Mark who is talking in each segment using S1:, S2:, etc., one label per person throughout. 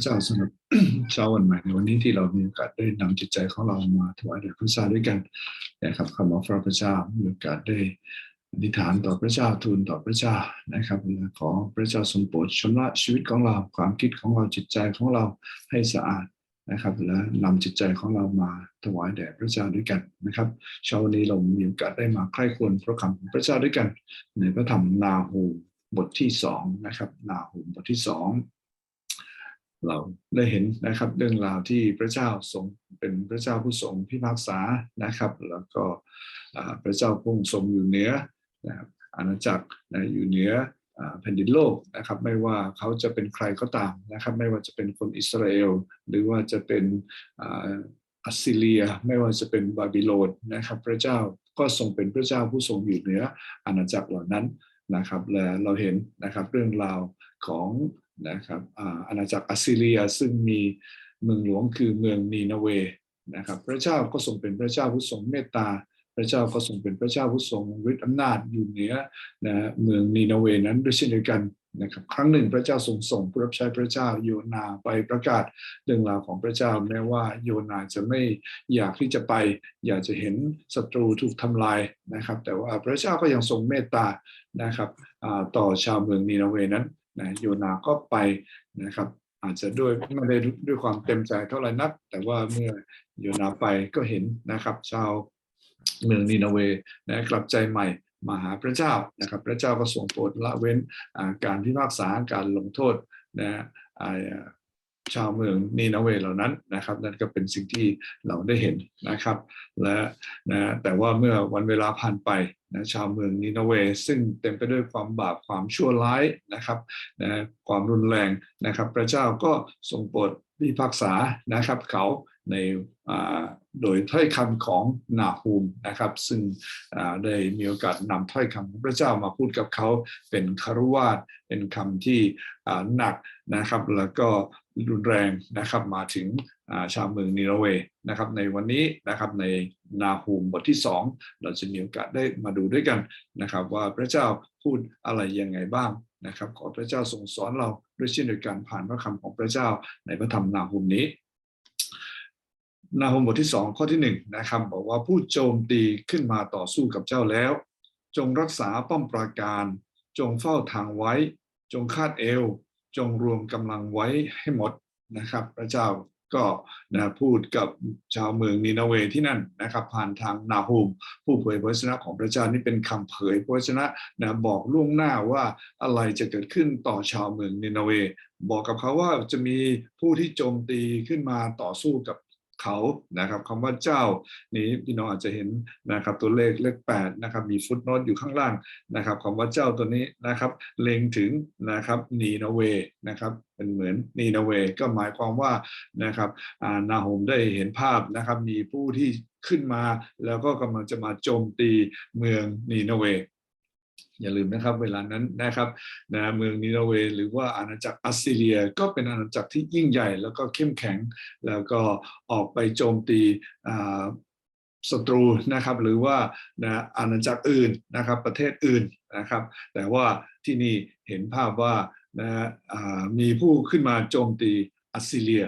S1: ระเจ้าสำหรับเช้าวันใหม่ในวันนี้ที่เรามีโอกาสได้นำจิตใจของเรามาถวายแด่พระเจ้าด้วยกันนะครับคำว่าพระเจ้ามีโอกาสได้อธิษฐานต่อพระเจ้าทูลต่อพระเจ้านะครับขอพระเจ้าทรงโปรดชำระชีวิตของเราความคิดของเราจิตใจของเราให้สะอาดนะครับและนำจิตใจของเรามาถวายแด่พระเจ้าด้วยกันนะครับเช้าวันนี้เรามีโอกาสได้มาใคร่ควรพระคำของพระเจ้าด้วยกัน ในพระธรรมนาฮูบทที่สองนะครับนาฮูบทที่สอง เราได้เห็นนะครับเรื่องราวที่พระเจ้าทรงเป็นพระเจ้าผู้ทรงพิพากษานะครับ แล้วก็พระเจ้าผู้ทรงอยู่เหนือนะครับอาณาจักรนะอยู่เหนือแผ่นดินโลกนะครับ ไม่ว่าเขาจะเป็นใครก็ตามนะครับ ไม่ว่าจะเป็นคนอิสราเอล หรือว่าจะเป็นอัสซีเรีย ไม่ว่าจะเป็นบาบิโลนนะครับ พระเจ้าก็ทรงเป็นพระเจ้าผู้ทรงอยู่เหนืออาณาจักรเหล่านั้นนะครับและเราเห็นนะครับเรื่องราวของ นะครับอาณาจักรอัสซีเรียซึ่งมีเมืองหลวงคือเมืองนีนาเวนะครับพระเจ้าก็ทรงเป็นพระเจ้าผู้ทรงเมตตา พระเจ้าก็ทรงเป็นพระเจ้าผู้ทรงฤทธิ์อำนาจอยู่เหนือนะเมืองนีนาเวนั้นด้วยเช่นเดียวกันนะครับครั้งหนึ่งพระเจ้าทรงส่งผู้รับใช้พระเจ้าโยนาไปประกาศเรื่องราวของพระเจ้าแม้ว่าโยนาจะไม่อยากที่จะไป อยากจะเห็นศัตรูถูกทำลายนะครับ แต่ว่าพระเจ้าก็ยังทรงเมตตานะครับต่อชาวเมืองนีนาเวนั้น นะโยนาก็ไปนะครับ อาจจะด้วยไม่ได้ด้วยความเต็มใจเท่าไหร่นัก แต่ว่าเมื่อโยนาไปก็เห็นนะครับ ชาวเมืองนีนาเวนะกลับใจใหม่มาหาพระเจ้านะครับ พระเจ้าก็ส่งโปรดละเว้นอาการพิพากษาการลงโทษนะอ่า ชาวเมืองนีนาเวเหล่านั้นนะครับ นั่นก็เป็นสิ่งที่เราได้เห็นนะครับ และนะแต่ว่าเมื่อวันเวลาผ่านไปนะชาวเมืองนีนาเวซึ่งเต็มไปด้วยความบาปความชั่วร้ายนะครับนะความรุนแรงนะครับ พระเจ้าก็ทรงโปรดพิพากษานะครับเขา ในโดยถ้อยคำของนาฮูมนะครับซึ่งได้มีโอกาสนำถ้อยคำของพระเจ้ามาพูดกับเขาเป็นคารวาสเป็นคำที่หนักนะครับแล้วก็รุนแรงนะครับมาถึงชาวเมืองนีนาเวนะครับในวันนี้นะครับในนาฮูมบทที่สองเราจะมีโอกาสได้มาดูด้วยกันนะครับว่าพระเจ้าพูดอะไรยังไงบ้างนะครับขอพระเจ้าทรงสอนเราด้วยเช่นเดียวกันผ่านพระคำของพระเจ้าในพระธรรมนาฮูมนี้ นาฮูมบทที่สองข้อที่หนึ่งนะครับบอกว่าผู้โจมตีขึ้นมาต่อสู้กับเจ้าแล้ว จงรักษาป้อมปราการ จงเฝ้าทางไว้ จงคาดเอว จงรวมกำลังไว้ให้หมดนะครับ พระเจ้าก็นะพูดกับชาวเมืองนีนาเวที่นั่นนะครับ ผ่านทางนาฮูมผู้เผยพระวจนะของพระเจ้านี่เป็นคำเผยพระวจนะนะบอกล่วงหน้าว่าอะไรจะเกิดขึ้นต่อชาวเมืองนินาเว บอกกับเขาว่าจะมีผู้ที่โจมตีขึ้นมาต่อสู้กับ เขานะครับคำว่าเจ้านี้พี่น้องอาจจะเห็นนะครับตัวเลขเลขแปดนะครับมีฟุตโนตอยู่ข้างล่างนะครับคำว่าเจ้าตัวนี้นะครับเล็งถึงนะครับนีนาเวนะครับเป็นเหมือนนีนาเวก็หมายความว่านะครับอานาโฮมได้เห็นภาพนะครับมีผู้ที่ขึ้นมาแล้วก็กำลังจะมาโจมตีเมืองนีนาเว อย่าลืมนะครับเวลานั้นนะครับนะเมืองนินาเวหรือว่าอาณาจักรอัสซีเรีย ก็เป็นอาณาจักรที่ยิ่งใหญ่ แล้วก็เข้มแข็ง แล้วก็ออกไปโจมตีศัตรูนะครับหรือว่านะอาณาจักรอื่นนะครับประเทศอื่นนะครับ แต่ว่าที่นี่เห็นภาพว่านะมีผู้ขึ้นมาโจมตีอัสซีเรีย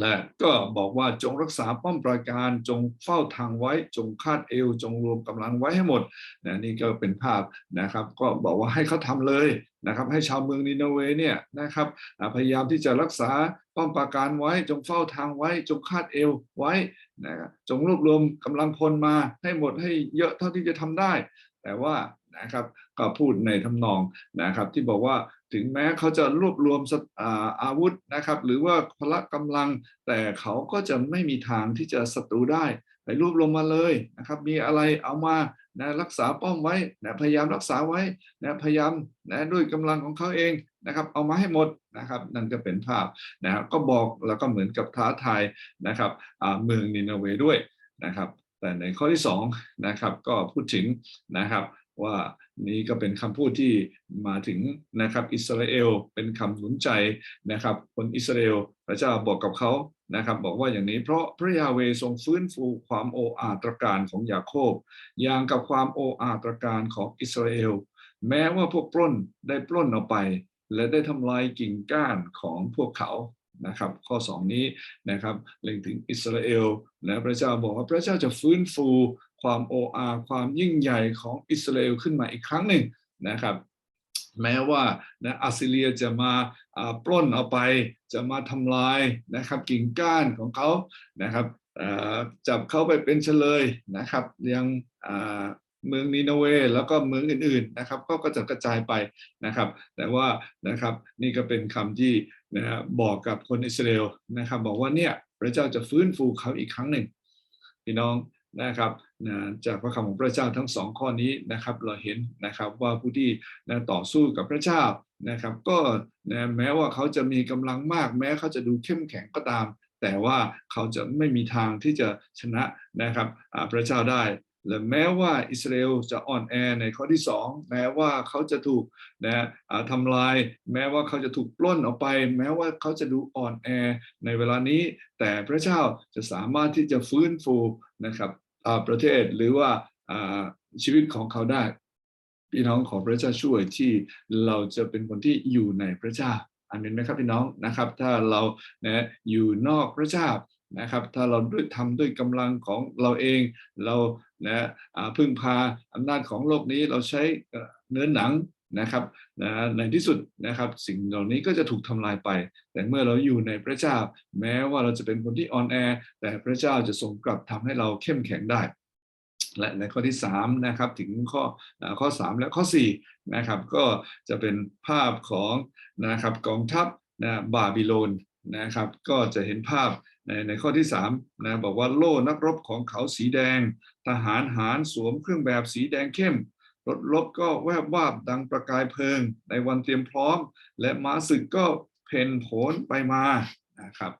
S1: และก็บอกว่าจงรักษาป้อมปราการจงเฝ้าทางไว้จงคาดเอว จงรวมกำลังไว้ให้หมดนะนี่ก็เป็นภาพนะครับ ก็บอกว่าให้เขาทำเลยนะครับ ให้ชาวเมืองนินเวเนี่ยนะครับพยายามที่จะรักษาป้อมปราการไว้ จงเฝ้าทางไว้ จงคาดเอวไว้นะจงรวบรวมกำลังพลมาให้หมดให้เยอะเท่าที่จะทำได้ แต่ว่า นะครับก็พูดในทำนองนะครับที่บอกว่าถึงแม้เขาจะรวบรวมอาวุธนะครับหรือว่าพละกำลัง แต่เขาก็จะไม่มีทางที่จะศัตรูได้ไปรวบรวมมาเลยนะครับมีอะไรเอามานะรักษาป้อมไว้นะพยายามรักษาไว้นะพยายามนะด้วยกำลังของเขาเองนะครับเอามาให้หมดนะครับนั่นก็เป็นภาพนะครับก็บอกแล้วก็เหมือนกับท้าทายนะครับเมืองนินาเวด้วยนะครับแต่ในข้อที่สองนะครับก็พูดถึงนะครับ ว่านี้ก็เป็นคำพูดที่มาถึงนะครับอิสราเอลเป็นคำหนุนใจนะครับคนอิสราเอลพระเจ้าบอกกับเขานะครับบอกว่าอย่างนี้เพราะพระยาเวทรงฟื้นฟูความโออาตรการของยาโคบ อย่างกับความโออาตรการของอิสราเอลแม้ว่าพวกปล้นได้ปล้นเอาไป และได้ทำลายกิ่งก้านของพวกเขานะครับข้อ 2 นี้นะครับเล็งถึงอิสราเอลนะพระเจ้าบอกว่าพระเจ้าจะฟื้นฟู ความโออาความยิ่งใหญ่ของอิสราเอลขึ้นมาอีกครั้งหนึ่งนะครับแม้ว่านะอัสซีเรียจะมาปล้นเอาไป จะมาทำลายนะครับกิ่งก้านของเขานะครับจับเขาไปเป็นเฉลยนะครับยังเมืองนีนาเวแล้วก็เมืองอื่นๆนะครับก็ก็จะกระจายไปนะครับ แต่ว่านะครับนี่ก็เป็นคำที่นะฮะบอกกับคนอิสราเอลนะครับ บอกว่าเนี่ยพระเจ้าจะฟื้นฟูเขาอีกครั้งหนึ่งพี่น้อง นะครับนะจากพระคำของพระเจ้าทั้งสองข้อนี้นะครับเราเห็นนะครับว่าผู้ที่นะต่อสู้กับพระเจ้านะครับก็นะแม้ว่าเขาจะมีกำลังมาก แม้เขาจะดูเข้มแข็งก็ตาม แต่ว่าเขาจะไม่มีทางที่จะชนะนะครับพระเจ้าได้และแม้ว่าอิสราเอลจะอ่อนแอในข้อที่สองแม้ว่าเขาจะถูกนะทำลาย แม้ว่าเขาจะถูกปล้นออกไป แม้ว่าเขาจะดูอ่อนแอในเวลานี้ แต่พระเจ้าจะสามารถที่จะฟื้นฟูนะครับ ประเทศหรือว่าชีวิตของเขาได้ พี่น้องขอพระเจ้าช่วยที่เราจะเป็นคนที่อยู่ในพระเจ้าอามินไหมครับพี่น้องนะครับ ถ้าเรานะอยู่นอกพระเจ้านะครับ ถ้าเราด้วยทำด้วยกำลังของเราเองเรานะอ่าพึ่งพาอำนาจของโลกนี้เราใช้เนื้อหนัง นะครับนะในที่สุดนะครับสิ่งเหล่านี้ก็จะถูกทำลายไป แต่เมื่อเราอยู่ในพระเจ้า แม้ว่าเราจะเป็นคนที่อ่อนแอ แต่พระเจ้าจะทรงกลับทำให้เราเข้มแข็งได้ และในข้อที่3นะครับถึงข้อข้อ 3 และข้อ4นะครับก็จะเป็นภาพของนะครับกองทัพนะบาบิโลนนะครับก็จะเห็นภาพในในข้อที่3นะบอกว่าโล่นักรบของเขาสีแดง ทหารหารสวมเครื่องแบบสีแดงเข้ม รถรบก็แวบวาบดังประกายเพลิง ในวันเตรียมพร้อม และม้าศึกก็เพ่นโผนไปมานะครับ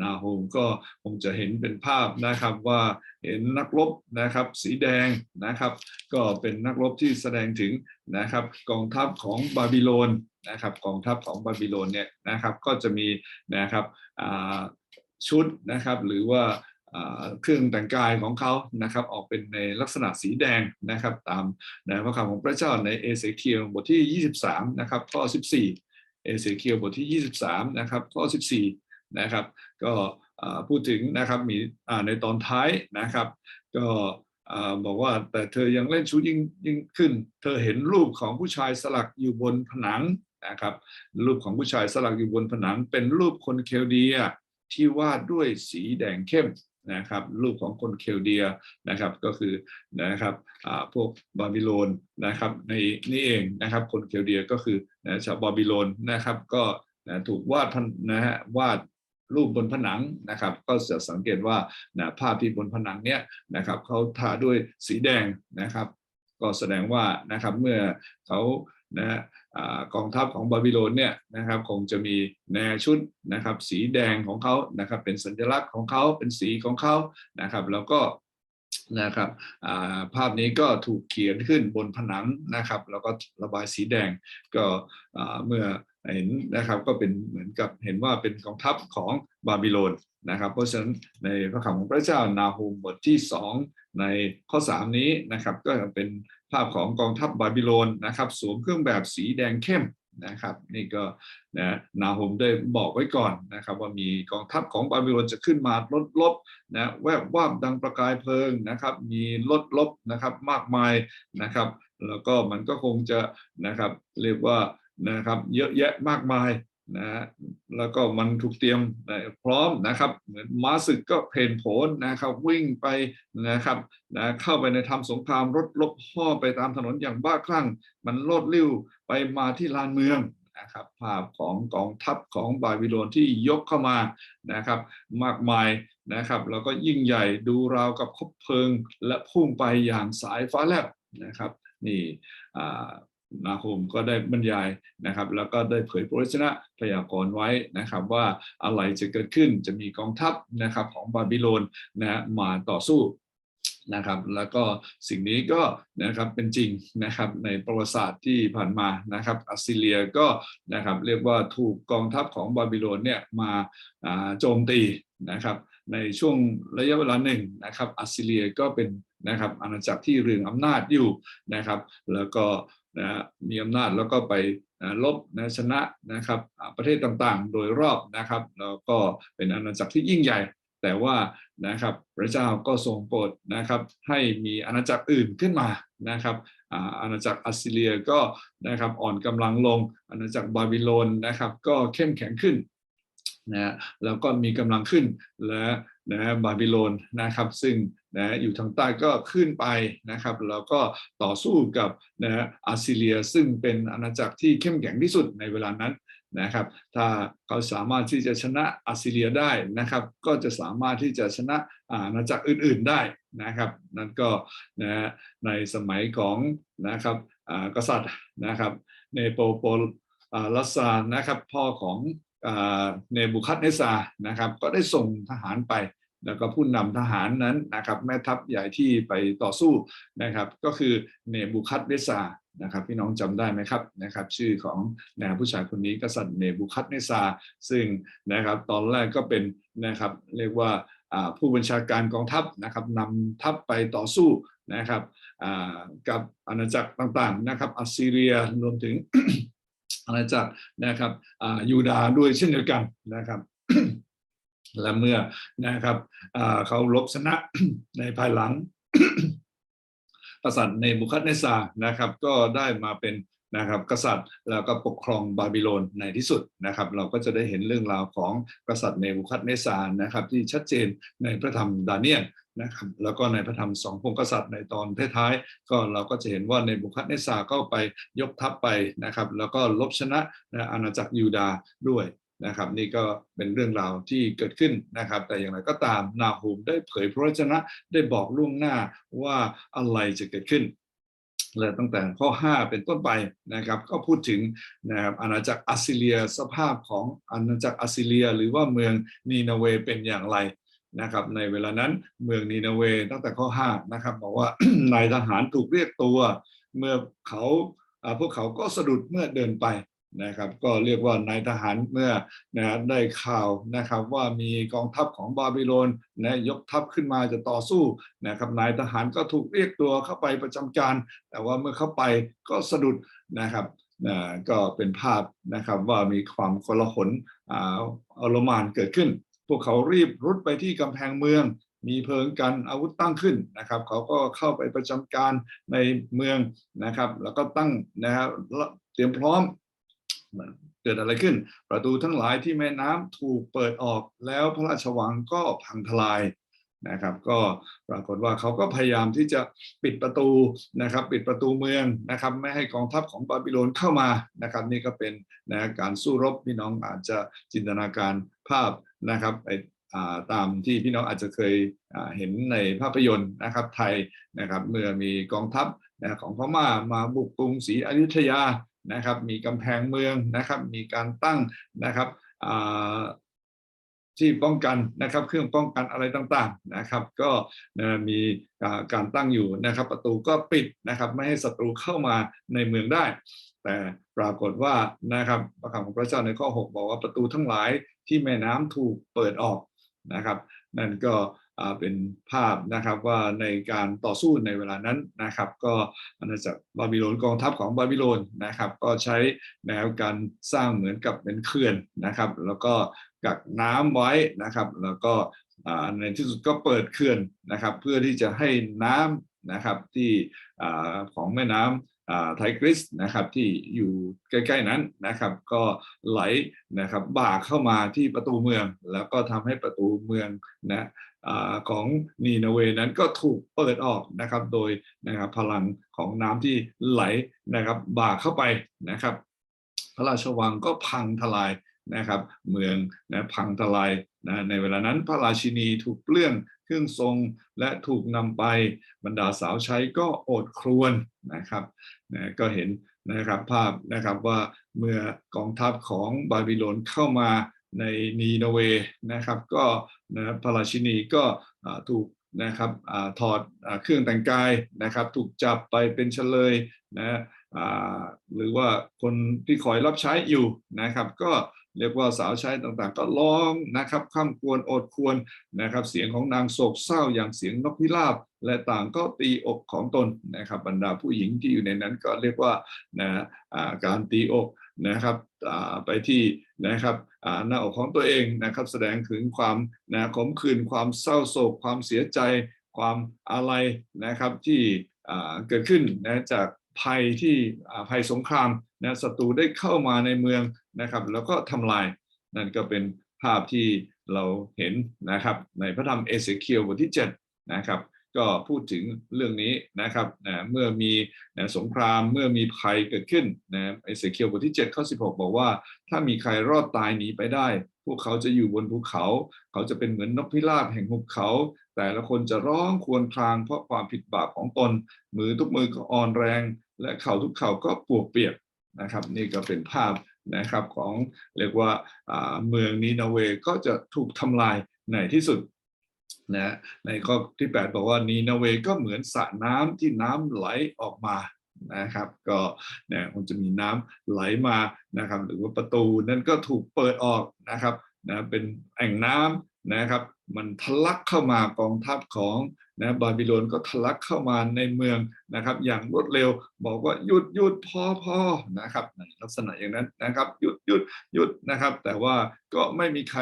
S1: นาโฮมก็คงจะเห็นเป็นภาพนะครับว่าเห็นนักรบนะครับสีแดงนะครับ ก็เป็นนักรบที่แสดงถึงนะครับกองทัพของบาบิโลนนะครับกองทัพของบาบิโลนเนี่ยนะครับก็จะมีนะครับชุดนะครับหรือว่า เครื่องแต่งกายของเขานะครับออกเป็นในลักษณะสีแดงนะครับตามในพระคำของพระเจ้าในเอเสเคียลบทที่ 23 นะครับข้อ 14 เอเสเคียลบทที่ 23 นะครับข้อ 14 นะครับก็พูดถึงนะครับมีในตอนท้ายนะครับ ก็บอกว่าแต่เธอยังเล่นชู้ยิ่งยิ่งขึ้น เธอเห็นรูปของผู้ชายสลักอยู่บนผนังนะครับรูปของผู้ชายสลักอยู่บนผนังเป็นรูปคนเคลเดียที่วาดด้วยสีแดงเข้ม นะครับรูปของคนเคลเดียนะครับก็คือนะครับพวกบาบิโลนนะครับในนี่เองนะครับคนเคลเดียก็คือนะชาวบาบิโลนนะครับก็นะถูกวาดนะฮะวาดรูปบนผนังนะครับก็จะสังเกตว่านะภาพที่บนผนังเนี่ยนะครับเขาทาด้วยสีแดงนะครับ ก็แสดงว่านะครับเมื่อเขา นะอ่ากองทัพของบาบิโลนเนี่ยนะครับคงจะมีแนชุดนะครับสีแดงของเขานะครับเป็นสัญลักษณ์ของเขาเป็นสีของเขานะครับแล้วก็นะครับาภาพนี้ก็ถูกเขียนขึ้นบนผนังนะครับ แล้วก็ระบายสีแดงก็เมื่อเห็นนะครับก็เป็นเหมือนกับเห็นว่าเป็นกองทัพของบาบิโลนนะครับ เพราะฉะนั้นในพระคำของพระเจ้านาฮูมบทที่ 2 ในข้อ 3 นี้นะครับก็เป็น ภาพของกองทัพบาบิโลนนะครับสวมเครื่องแบบสีแดงเข้มนะครับนี่ก็นะนาโฮมได้บอกไว้ก่อนนะครับว่ามีกองทัพของบาบิโลนจะขึ้นมาลดลบนะแวบว่าบดังประกายเพลิงนะครับมีลดลบนะครับมากมายนะครับแล้วก็มันก็คงจะนะครับเรียกว่านะครับเยอะแยะมากมาย นะฮะแล้วก็มันถูกเตรียมพร้อมนะครับเหมือนม้าศึกก็เพนโผนนะครับวิ่งไปนะครับนะเข้าไปในทำสงครามรถลบห่อไปตามถนนอย่างบ้าคลั่ง มันโลดลิ้วไปมาที่ลานเมืองนะครับภาพของกองทัพของบาบิโลนที่ยกเข้ามานะครับ มากมายนะครับแล้วก็ยิ่งใหญ่ดูราวกับคบเพลิงและพุ่งไปอย่างสายฟ้าแลบนะครับนี่อ่า นาโฮมก็ได้บรรยายนะครับ แล้วก็ได้เผยพระวจนะพยากรณ์ไว้นะครับ ว่าอะไรจะเกิดขึ้นจะมีกองทัพนะครับของบาบิโลนนะมาต่อสู้นะครับแล้วก็สิ่งนี้ก็นะครับเป็นจริงนะครับในประวัติศาสตร์ที่ผ่านมานะครับอัสซีเรียก็นะครับเรียกว่าถูกกองทัพของบาบิโลนเนี่ยมาอ่าโจมตีนะครับในช่วงระยะเวลาหนึ่งนะครับอัสซีเรียก็เป็น นะครับอาณาจักรที่เรืองอำนาจอยู่นะครับ แล้วก็นะมีอำนาจแล้วก็ไปลบนะชนะนะครับประเทศต่างๆ โดยรอบนะครับแล้วก็เป็นอาณาจักรที่ยิ่งใหญ่ แต่ว่านะครับพระเจ้าก็ทรงโปรดนะครับ ให้มีอาณาจักรอื่นขึ้นมานะครับอาณาจักรอัสซีเรียก็นะครับอ่อนกำลังลงอาณาจักรบาบิโลนนะครับ ก็เข้มแข็งขึ้นนะแล้วก็มีกำลังขึ้นและ นะบาบิโลนนะครับ ซึ่งนะอยู่ทางใต้ก็ขึ้นไปนะครับ แล้วก็ต่อสู้กับนะอัสซีเรียซึ่งเป็นอาณาจักรที่เข้มแข็งที่สุดในเวลานั้นนะครับ ถ้าเขาสามารถที่จะชนะอัสซีเรียได้นะครับ ก็จะสามารถที่จะชนะอาณาจักรอื่น ๆได้นะครับ นั่นก็นะในสมัยของนะครับกษัตริย์นะครับเนโปโปลัสซานนะครับพ่อของ เนบูคัดเนซานะครับ ก็ได้ส่งทหารไป แล้วก็ผู้นำทหารนั้นนะครับแม่ทัพใหญ่ที่ไปต่อสู้นะครับ ก็คือเนบูคัดเนซานะครับพี่น้องจำได้ไหมครับนะครับ ชื่อของนะผู้ชายคนนี้กษัตริย์เนบูคัดเนซาซึ่งนะครับตอนแรกก็เป็นนะครับเรียกว่าผู้บัญชาการกองทัพนะครับนำทัพไปต่อสู้นะครับกับอาณาจักรต่างๆนะครับอัสซีเรียรวมถึง อาณาจักรนะครับยูดาด้วยเช่นเดียวกันนะครับและเมื่อนะครับเขาลบชนะในภายหลังกษัตริย์ในบุคัดเนซานะครับ ก็ได้มาเป็น นะครับกษัตริย์แล้วก็ปกครองบาบิโลนในที่สุดนะครับ เราก็จะได้เห็นเรื่องราวของกษัตริย์เนบุคัดเนซานะครับที่ชัดเจนในพระธรรมดาเนียลนะครับแล้วก็ในพระธรรมสองพงกษัตริย์ในตอนท้ายๆก็เราก็จะเห็นว่าในบุคัดเนซาก็ไปยกทัพไปนะครับ แล้วก็ลบชนะนอาณาจักรยูดาด้วยนะครับ นี่ก็เป็นเรื่องราวที่เกิดขึ้นนะครับ แต่อย่างไรก็ตามนาฮูมได้เผยพระวจนะได้บอกล่วงหน้าว่าอะไรจะเกิดขึ้น ตั้งแต่ข้อ 5 เป็นต้นไปนะครับ ก็พูดถึงนะครับอาณาจักรอัสซีเรียสภาพของอาณาจักรอัสซีเรีย หรือว่าเมืองนีนาเวเป็นอย่างไรนะครับในเวลานั้นเมืองนีนาเวตั้งแต่ข้อ5นะครับบอกว่านายทหารถูกเรียกตัว เมื่อเขาอ่าพวกเขาก็สะดุดเมื่อเดินไป นะครับก็เรียกว่านายทหารเมื่อนะได้ข่าวนะครับว่ามีกองทัพของบาบิโลนนะยกทัพขึ้นมาจะต่อสู้นะครับนายทหารก็ถูกเรียกตัวเข้าไปประจำการ แต่ว่าเมื่อเข้าไปก็สะดุดนะครับนะก็เป็นภาพนะครับว่ามีความกลาหนอ่าอลหมานเกิดขึ้น พวกเขารีบรุดไปที่กำแพงเมืองมีเพลิงกันอาวุธตั้งขึ้นนะครับ เขาก็เข้าไปประจำการในเมืองนะครับ แล้วก็ตั้งนะครับเตรียมพร้อม เกิดอะไรขึ้น ประตูทั้งหลายที่แม่น้ำถูกเปิดออกแล้วพระราชวังก็พังทลายนะครับ ก็ปรากฏว่าเขาก็พยายามที่จะปิดประตูนะครับ ปิดประตูเมืองนะครับ ไม่ให้กองทัพของบาบิโลนเข้ามานะครับ นี่ก็เป็นนะการสู้รบพี่น้องอาจจะจินตนาการภาพนะครับไอตามที่พี่น้องอาจจะเคยเห็นในภาพยนตร์นะครับไทยนะครับเมื่อมีกองทัพของพม่ามาบุกกรุงศรีอยุธยา นะครับ มีกำแพงเมืองนะครับ มีการตั้งนะครับที่ป้องกันนะครับเครื่องป้องกันอะไรต่างๆนะครับ ก็นะมีการตั้งอยู่นะครับ ประตูก็ปิดนะครับ ไม่ให้ศัตรูเข้ามาในเมืองได้ แต่ปรากฏว่านะครับพระคำของพระเจ้าในข้อ 6 บอกว่าประตูทั้งหลายที่แม่น้ำถูกเปิดออกนะครับ นั่นก็ เป็นภาพนะครับว่าในการต่อสู้ในเวลานั้นนะครับ ก็อาณาจักรบาบิโลนกองทัพของบาบิโลนนะครับ ก็ใช้แนวการสร้างเหมือนกับเป็นเขื่อนนะครับ แล้วก็กักน้ำไว้นะครับ แล้วก็ในที่สุดก็เปิดเขื่อนนะครับ เพื่อที่จะให้น้ำนะครับที่ของแม่น้ำอ่า ไทกริสนะครับที่อยู่ใกล้ๆนั้นนะครับก็ไหลนะครับบ่าเข้ามาที่ประตูเมือง แล้วก็ทำให้ประตูเมืองนะอของนีนาเวนั้นก็ถูกเปิดออกนะครับโดยนะครับพลังของน้ำที่ไหลนะครับบ่าเข้าไปนะครับ พระราชวังก็พังทลายนะครับเมืองนะพังทลาย นะในเวลานั้นพระราชินีถูกเปลื้องเครื่องทรงและถูกนำไปบรรดาสาวใช้ก็อดครวญนะครับนะก็เห็นนะครับภาพนะครับว่าเมื่อกองทัพของบาบิโลนเข้ามาในนีโนเวนะครับก็นะพระราชินีก็ถูกนะครับอถอดอเครื่องแต่งกายนะครับ ถูกจับไปเป็นเฉลยนะหรือว่าคนที่คอยรับใช้อยู่นะครับ ก็ เรียกว่าสาวใช้ต่างๆ ก็ร้องนะครับข้ามควรอดควรนะครับ เสียงของนางโศกเศร้าอย่างเสียงนกพิราบและต่างก็ตีอกของตนนะครับ บรรดาผู้หญิงที่อยู่ในนั้นก็เรียกว่านะการตีอกนะครับไปที่นะครับหน้าอกของตัวเองนะครับ แสดงถึงความนะขมขื่นความเศร้าโศก ความเสียใจ ความอะไรนะครับที่เกิดขึ้นนะจากภัยที่ภัยสงครามนะศัตรูได้เข้ามาในเมือง นะครับ แล้วก็ทำลายนั่นก็เป็นภาพที่เราเห็นนะครับ ในพระธรรมเอเสเคียลบทที่7นะครับ ก็พูดถึงเรื่องนี้นะครับนะเมื่อมีนะสงครามเมื่อมีภัยเกิดขึ้นนะเอเสเคียลบทที่7ข้อ16 บอกว่า ถ้ามีใครรอดตายหนีไปได้ พวกเขาจะอยู่บนภูเขา เขาจะเป็นเหมือนนกพิราบแห่งหุบเขา แต่ละคนจะร้องครวญครางเพราะความผิดบาปของตน มือทุกมือก็อ่อนแรง และเข่าทุกเข่าก็ปวกเปียกนะครับ นี่ก็เป็นภาพ นะครับของเรียกว่าเมืองนีนาเวก็จะถูกทำลายในที่สุดนะในข้อที่ 8 บอกว่านีนาเวก็เหมือนสระน้ำที่น้ำไหลออกมานะครับก็เนี่ยมันจะมีน้ำไหลมานะครับหรือว่าประตูนั้นก็ถูกเปิดออกนะครับนะเป็นแอ่งน้ำนะครับ มันทะลักเข้ามากองทัพของ นะบาบิโลนก็ทะลักเข้ามาในเมืองนะครับ อย่างรวดเร็วบอกว่าหยุดหยุดพอพอนะครับในลักษณะอย่างนั้นนะครับ หยุดหยุดหยุดนะครับ แต่ว่าก็ไม่มีใคร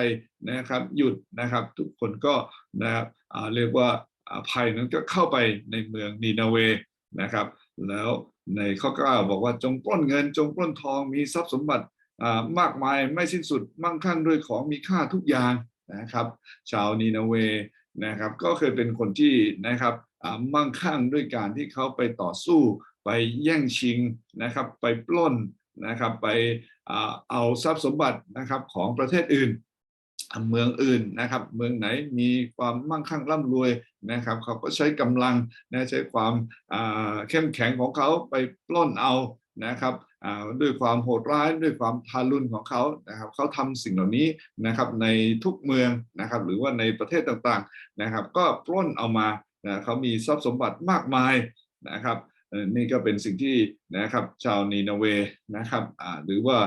S1: นะครับหยุดนะครับ ทุกคนก็นะครับเรียกว่าภัยนั้นก็เข้าไปในเมืองนีนาเวนะครับ แล้วในข้อ9บอกว่าจงปล้นเงิน จงปล้นทองมีทรัพย์สมบัติมากมายไม่สิ้นสุดมั่งคั่งด้วยของมีค่าทุกอย่างนะครับ ชาวนีนาเว นะครับก็เคยเป็นคนที่นะครับมั่งคั่งด้วยการที่เขาไปต่อสู้ ไปแย่งชิงนะครับไปปล้นนะครับไปเอาทรัพย์สมบัตินะครับของประเทศอื่น เมืองอื่นนะครับเมืองไหนมีความมั่งคั่งร่ำรวยนะครับเขาก็ใช้กำลังนะใช้ความเข้มแข็งของเขาไปปล้นเอานะครับ ด้วยความโหดร้ายด้วยความทารุณของเขานะครับเขาทำสิ่งเหล่านี้นะครับในทุกเมืองนะครับหรือว่าในประเทศต่างๆนะครับ ก็ปล้นเอามานะเขามีทรัพย์สมบัติมากมายนะครับนี่ก็เป็นสิ่งที่นะครับชาวนีนาเวนะครับหรือว่า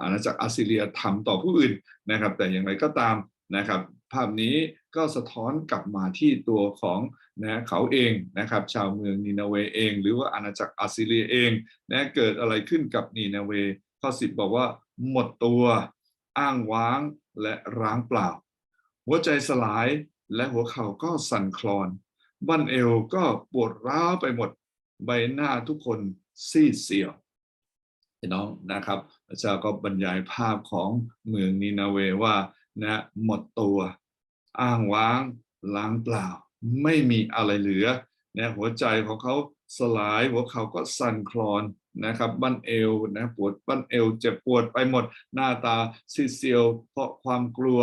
S1: อาณาจักรอัสซีเรียทำต่อผู้อื่นนะครับ แต่อย่างไรก็ตามนะครับ ภาพนี้ก็สะท้อนกลับมาที่ตัวของนะเขาเองนะครับ ชาวเมืองนีนาเวเอง หรือว่าอาณาจักรอัสซีเรียเองนะเกิดอะไรขึ้นกับนีนาเวข้อสิบบอกว่าหมดตัว อ้างว้างและร้างเปล่า หัวใจสลายและหัวเข่าก็สั่นคลอน บั้นเอวก็ปวดร้าวไปหมดใบหน้าทุกคนซีดเสียวพี่น้องนะครับพระเจ้าก็บรรยายภาพของเมืองนีนาเวว่านะหมดตัว อ้างว้างล้างเปล่า ไม่มีอะไรเหลือนะหัวใจของเขาสลายหัวเขาก็สั่นคลอนนะครับบั้นเอวนะปวดบั้นเอวเจ็บปวดไปหมดหน้าตาซีเซียว เพราะความกลัว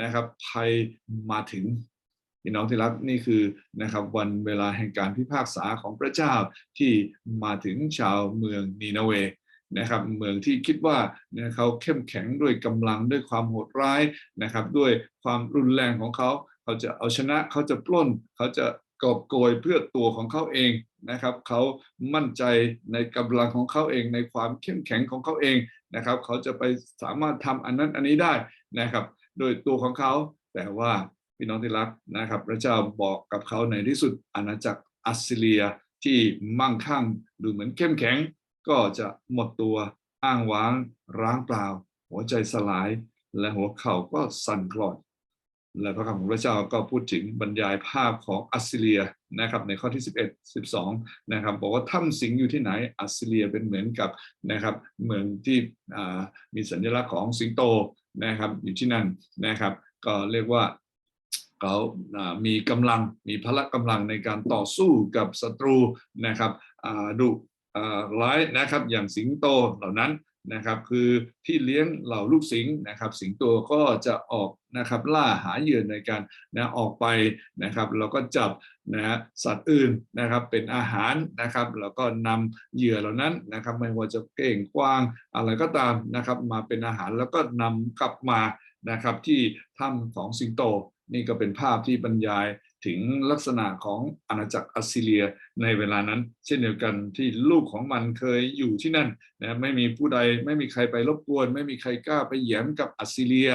S1: นะครับภัยมาถึงพี่น้องที่รักนี่คือนะครับวันเวลาแห่งการพิพากษาของพระเจ้าที่มาถึงชาวเมืองนีนาเว นะครับเมืองที่คิดว่าเนี่ยเขาเข้มแข็งด้วยกำลังด้วยความโหดร้ายนะครับด้วยความรุนแรงของเขา เขาจะเอาชนะเขาจะปล้น เขาจะกอบโกยเพื่อตัวของเขาเองนะครับเขามั่นใจในกำลังของเขาเอง ในความเข้มแข็งของเขาเองนะครับ เขาจะไปสามารถทำอันนั้นอันนี้ได้นะครับ โดยตัวของเขาแต่ว่าพี่น้องที่รักนะครับ พระเจ้าบอกกับเขาในที่สุดอาณาจักรอัสเรียที่มั่งคั่งดูเหมือนเข้มแข็ง ก็จะหมดตัวอ้างว้างร้างเปล่า หัวใจสลายและหัวเข่าก็สั่นคลอนและพระคำของพระเจ้าก็พูดถึงบรรยายภาพของอัสซีเรียนะครับในข้อที่ 11 12นะครับบอกว่าถ้ำสิงอยู่ที่ไหนอัสซีเรียเป็นเหมือนกับนะครับเมืองที่มีสัญลักษณ์ของสิงโตนะครับอยู่ที่นั่นนะครับก็เรียกว่าเขามีกำลังมีพละกำลังในการต่อสู้กับศัตรูนะครับดุ ร้ายนะครับอย่างสิงโตเหล่านั้นนะครับคือที่เลี้ยงเหล่าลูกสิงนะครับสิงโตก็จะออกนะครับล่าหาเหยื่อในการนะออกไปนะครับแล้วก็จับนะฮะสัตว์อื่นนะครับเป็นอาหารนะครับแล้วก็นำเหยื่อเหล่านั้นนะครับไม่ว่าจะเก่งกว้างอะไรก็ตามนะครับมาเป็นอาหารแล้วก็นำกลับมานะครับที่ถ้ำของสิงโตนี่ก็เป็นภาพที่บรรยาย ถึงลักษณะของอาณาจักรอัสซีเรียในเวลานั้น เช่นเดียวกันที่ลูกของมันเคยอยู่ที่นั่นนะไม่มีผู้ใดไม่มีใครไปรบกวน ไม่มีใครกล้าไปแหย้มกับอัสซีเรีย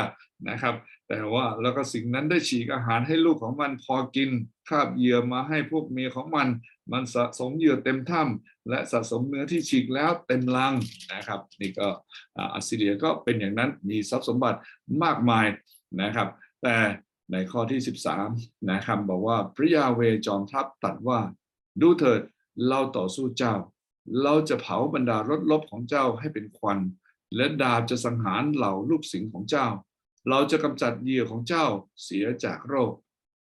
S1: นะครับ แต่ว่าแล้วก็สิ่งนั้นได้ฉีกอาหารให้ลูกของมันพอกินคาบเหยื่อมาให้พวกเมียของมัน มันสะสมเหยื่อเต็มถ้ำและสะสมเนื้อที่ฉีกแล้วเต็มลังนะครับ นี่ก็อัสซีเรียก็เป็นอย่างนั้นมีทรัพย์สมบัติมากมายนะครับ แต่ ในข้อที่ 13 นะครับบอกว่าพระยาเวจอมทัพตรัสว่า ดูเถิดเราต่อสู้เจ้า เราจะเผาบรรดารถลบของเจ้าให้เป็นควัน และดาบจะสังหารเหล่าลูกสิงของเจ้า เราจะกำจัดเหยื่อของเจ้าเสียจากโรค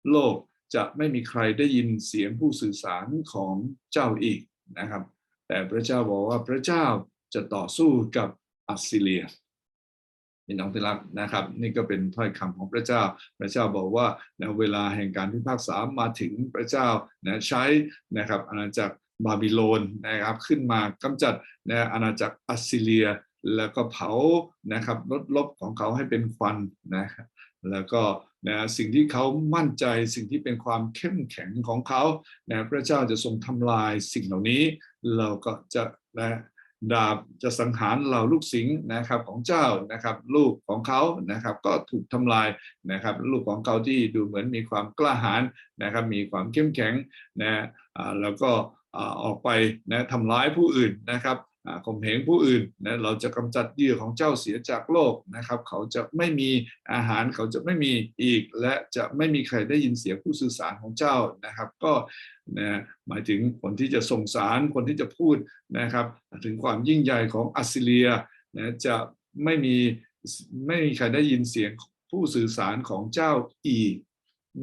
S1: โลกจะไม่มีใครได้ยินเสียงผู้สื่อสารของเจ้าอีกนะครับ แต่พระเจ้าบอกว่าพระเจ้าจะต่อสู้กับอัสซีเรีย พี่น้องที่รักนะครับ นี่ก็เป็นถ้อยคำของพระเจ้า พระเจ้าบอกว่าในเวลาแห่งการพิพากษามาถึงพระเจ้านะใช้นะครับอาณาจักรบาบิโลนนะครับขึ้นมากำจัดนะอาณาจักรอัสซีเรีย แล้วก็เผานะครับลดลบของเขาให้เป็นควันนะแล้วก็นะสิ่งที่เขามั่นใจสิ่งที่เป็นความเข้มแข็งของเขานะพระเจ้าจะทรงทำลายสิ่งเหล่านี้ เราก็จะนะ ดาบจะสังหารเหล่าลูกสิงห์นะครับของเจ้านะครับลูกของเขานะครับก็ถูกทำลายนะครับลูกของเขาที่ดูเหมือนมีความกล้าหาญนะครับมีความเข้มแข็งนะแล้วก็ออกไปนะทำร้ายผู้อื่นนะครับ ข่มเหงผู้อื่นนะเราจะกำจัดเหยื่อของเจ้าเสียจากโลกนะครับ เขาจะไม่มีอาหารเขาจะไม่มีอีก และจะไม่มีใครได้ยินเสียงผู้สื่อสารของเจ้านะครับ ก็นะหมายถึงคนที่จะส่งสารคนที่จะพูดนะครับ ถึงความยิ่งใหญ่ของอัสซีเรียนะจะไม่มีไม่มีใครได้ยินเสียงผู้สื่อสารของเจ้าอีก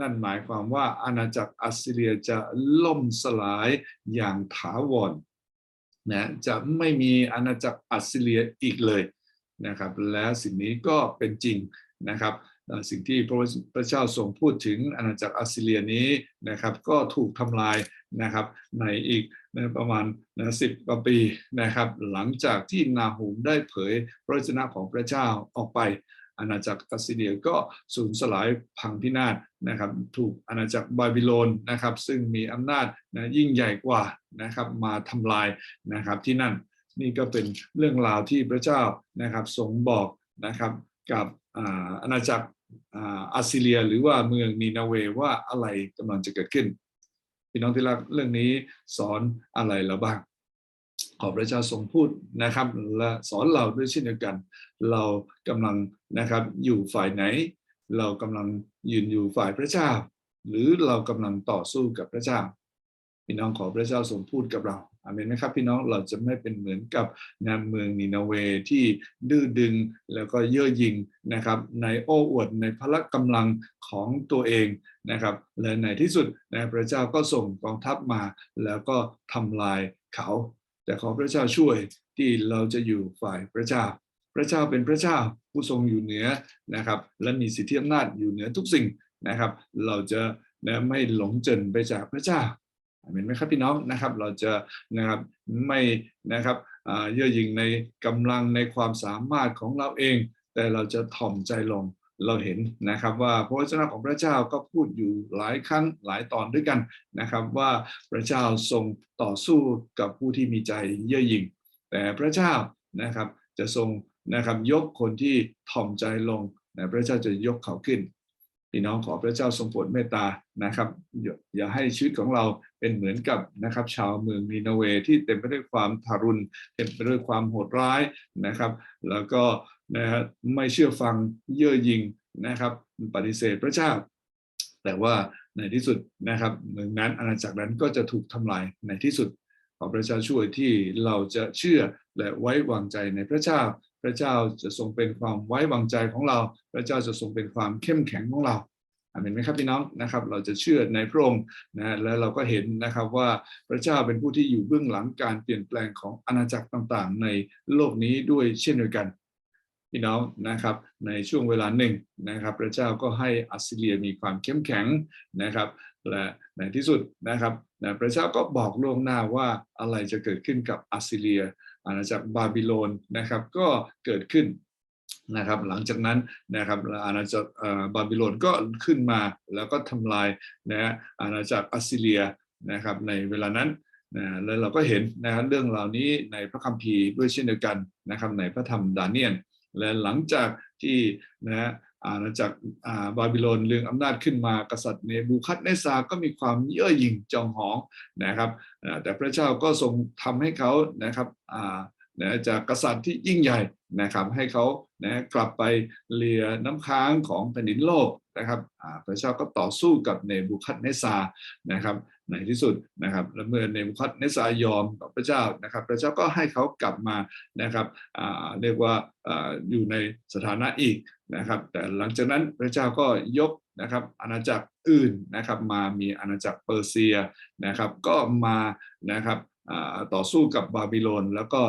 S1: นั่นหมายความว่าอาณาจักรอัสซีเรียจะล่มสลายอย่างถาวร นะจะไม่มีอาณาจักรอัสซีเรียอีกเลยนะครับและสิ่งนี้ก็เป็นจริงนะครับสิ่งที่พระเจ้าทรงพูดถึงอาณาจักรอัสซีเรียนี้นะครับก็ถูกทำลายนะครับในอีกนะประมาณนะสิบกว่าปีนะครับหลังจากที่นาหูมได้เผยพระวจนะของพระเจ้าออกไป อาณาจักรอัสซีเรียก็สูญสลายพังพินาศนะครับถูกอาณาจักรบาบิโลนนะครับซึ่งมีอำนาจนะยิ่งใหญ่กว่านะครับมาทำลายนะครับที่นั่นนี่ก็เป็นเรื่องราวที่พระเจ้านะครับทรงบอกนะครับกับอาณาจักรอ่าอัสซีเรีย หรือว่าเมืองนีนาเวว่าอะไรกำลังจะเกิดขึ้นพี่น้องที่รักเรื่องนี้สอนอะไรเราบ้าง ขอพระเจ้าทรงพูดนะครับ และสอนเราด้วยเช่นเดียวกัน เรากำลังนะครับอยู่ฝ่ายไหน เรากำลังยืนอยู่ฝ่ายพระเจ้า หรือเรากำลังต่อสู้กับพระเจ้า พี่น้องขอพระเจ้าทรงพูดกับเราอาเมนไหมครับพี่น้องเราจะไม่เป็นเหมือนกับนางเมืองนินาเวที่ดื้อดึงแล้วก็เย่อหยิ่งนะครับ ในโอ้อวดในพละกำลังของตัวเองนะครับ และในที่สุดนะพระเจ้าก็ส่งกองทัพมาแล้วก็ทำลายเขา แต่ขอพระเจ้าช่วยที่เราจะอยู่ฝ่ายพระเจ้า พระเจ้าเป็นพระเจ้าผู้ทรงอยู่เหนือนะครับ และมีสิทธิอำนาจอยู่เหนือทุกสิ่งนะครับ เราจะนะไม่หลงเจินไปจากพระเจ้าเห็นไหมครับพี่น้องนะครับ เราจะนะครับไม่นะครับเย่อหยิ่งในกำลังในความสามารถของเราเอง แต่เราจะถ่อมใจลง เราเห็นนะครับว่าพระวจนะของพระเจ้าก็พูดอยู่หลายครั้งหลายตอนด้วยกันนะครับ ว่าพระเจ้าทรงต่อสู้กับผู้ที่มีใจเย่อหยิ่งแต่พระเจ้านะครับจะทรงนะครับยกคนที่ถ่อมใจลงแต่พระเจ้าจะยกเขาขึ้นพี่น้องขอพระเจ้าทรงโปรดเมตตานะครับอย่าอย่าให้ชีวิตของเราเป็นเหมือนกับนะครับ ชาวเมืองนีนาเวที่เต็มไปด้วยความทารุณเต็มไปด้วยความโหดร้ายนะครับ แล้วก็ นะฮะไม่เชื่อฟังเย่อหยิ่งนะครับปฏิเสธพระเจ้า แต่ว่าในที่สุดนะครับเมืองนั้นอาณาจักรนั้นก็จะถูกทำลายในที่สุดขอพระเจ้าช่วยที่เราจะเชื่อและไว้วางใจในพระเจ้า พระเจ้าจะทรงเป็นความไว้วางใจของเรา พระเจ้าจะทรงเป็นความเข้มแข็งของเราอาเมนไหมครับพี่น้องนะครับ เราจะเชื่อในพระองค์นะและเราก็เห็นนะครับว่าพระเจ้าเป็นผู้ที่อยู่เบื้องหลังการเปลี่ยนแปลงของอาณาจักรต่างๆ ในโลกนี้ด้วยเช่นเดียวกัน พี่น้องนะครับในช่วงเวลาหนึ่งนะครับ พระเจ้าก็ให้อัสเรียมีความเข้มแข็งนะครับ และในที่สุดนะครับนะพระเจ้าก็บอกล่วงหน้าว่าอะไรจะเกิดขึ้นกับอัสเรีย อาณาจักรบาบิโลนนะครับก็เกิดขึ้นนะครับหลังจากนั้นนะครับอาณาจักรบาบิโลนก็ขึ้นมาแล้วก็ทำลายนะอาณาจักรอัสซีเรียนะครับในเวลานั้นนะแล้วเราก็เห็นนะครับเรื่องเหล่านี้ในพระคัมภีร์ด้วยเช่นเดียวกันนะครับในพระธรรมดาเนียล และหลังจากที่นะฮะอาณาจักรบาบิโลนเรืองอำนาจขึ้นมากษัตริย์เนบูคัดเนซาก็มีความเย่อหยิ่งจองหองนะครับแต่พระเจ้าก็ทรงทำให้เขานะครับอานะจากกษัตริย์ที่ยิ่งใหญ่นะครับให้เขานะกลับไปเลียน้ำค้างของแผ่นดินโลกนะครับพระเจ้าก็ต่อสู้กับเนบูคัดเนซานะครับ ในที่สุดนะครับและเมื่อเนบูคัดเนซายอมต่อพระเจ้านะครับ พระเจ้าก็ให้เขากลับมานะครับเรียกว่าอยู่ในสถานะอีกนะครับ แต่หลังจากนั้นพระเจ้าก็ยกนะครับอาณาจักรอื่นนะครับมามีอาณาจักรเปอร์เซียนะครับก็มานะครับต่อสู้กับบาบิโลน แล้วก็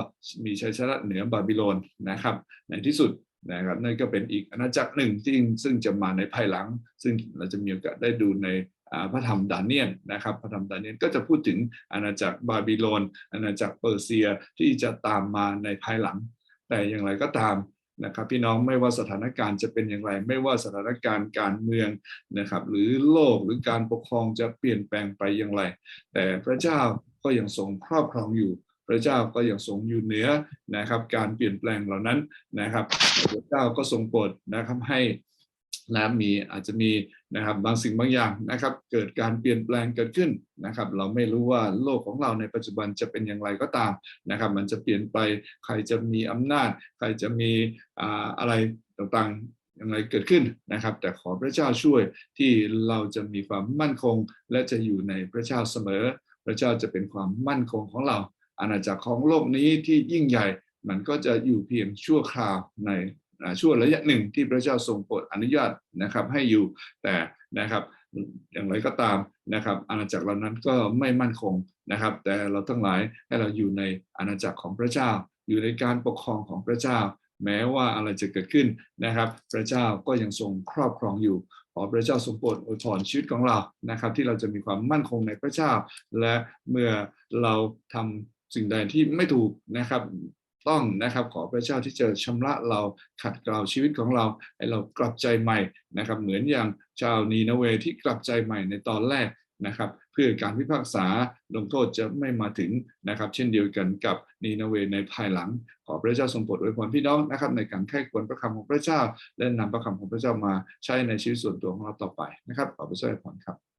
S1: มีชัยชนะเหนือบาบิโลนนะครับ ในที่สุดนะครับนั่นก็เป็นอีกอาณาจักรหนึ่งที่ซึ่งจะมาในภายหลัง ซึ่งเราจะมีโอกาสได้ดูใน พระธรรมดาเนียลนะครับพระธรรมดาเนียลก็จะพูดถึงอาณาจักรบาบิโลนอาณาจักรเปอร์เซียที่จะตามมาในภายหลัง แต่อย่างไรก็ตามนะครับพี่น้องไม่ว่าสถานการณ์จะเป็นอย่างไร ไม่ว่าสถานการณ์การเมืองนะครับหรือโลกหรือการปกครองจะเปลี่ยนแปลงไปอย่างไร แต่พระเจ้าก็ยังทรงครอบครองอยู่ พระเจ้าก็ยังทรงอยู่เหนือนะครับการเปลี่ยนแปลงเหล่านั้นนะครับพระเจ้าก็ทรงโปรดนะครับให้นะมีอาจจะมี นะครับบางสิ่งบางอย่างนะครับเกิดการเปลี่ยนแปลงเกิดขึ้นนะครับเราไม่รู้ว่าโลกของเราในปัจจุบันจะเป็นอย่างไรก็ตามนะครับมันจะเปลี่ยนไปใครจะมีอำนาจ ใครจะมีอะไรต่างๆอย่างไรเกิดขึ้นนะครับ แต่ขอพระเจ้าช่วยที่เราจะมีความมั่นคง และจะอยู่ในพระเจ้าเสมอ พระเจ้าจะเป็นความมั่นคงของเรา อาณาจักรของโลกนี้ที่ยิ่งใหญ่มันก็จะอยู่เพียงชั่วคราวใน ช่วงระยะหนึ่งที่พระเจ้าทรงโปรดอนุญาตนะครับให้อยู่แต่นะครับอย่างไรก็ตามนะครับ อาณาจักรเหล่านั้นก็ไม่มั่นคงนะครับ แต่เราทั้งหลายให้เราอยู่ในอาณาจักรของพระเจ้า อยู่ในการปกครองของพระเจ้า แม้ว่าอะไรจะเกิดขึ้นนะครับ พระเจ้าก็ยังทรงครอบครองอยู่ขอพระเจ้าทรงโปรดอวยพรชีวิตของเรานะครับ ที่เราจะมีความมั่นคงในพระเจ้า และเมื่อเราทำสิ่งใดที่ไม่ถูกนะครับ ต้องนะครับ ขอพระเจ้าที่จะชำระเราขัดเกลาชีวิตของเราให้เรากลับใจใหม่นะครับ เหมือนอย่างชาวนีนาเวที่กลับใจใหม่ในตอนแรกนะครับ เพื่อการพิพากษาลงโทษจะไม่มาถึงนะครับ เช่นเดียวกันกับนีนาเวในภายหลัง ขอพระเจ้าทรงโปรดอวยพรพี่น้องนะครับ ในการแค่ควรพระคำของพระเจ้า และนำพระคำของพระเจ้ามาใช้ในชีวิตส่วนตัวของเราต่อไปนะครับขอพระเจ้าอวยพรครับ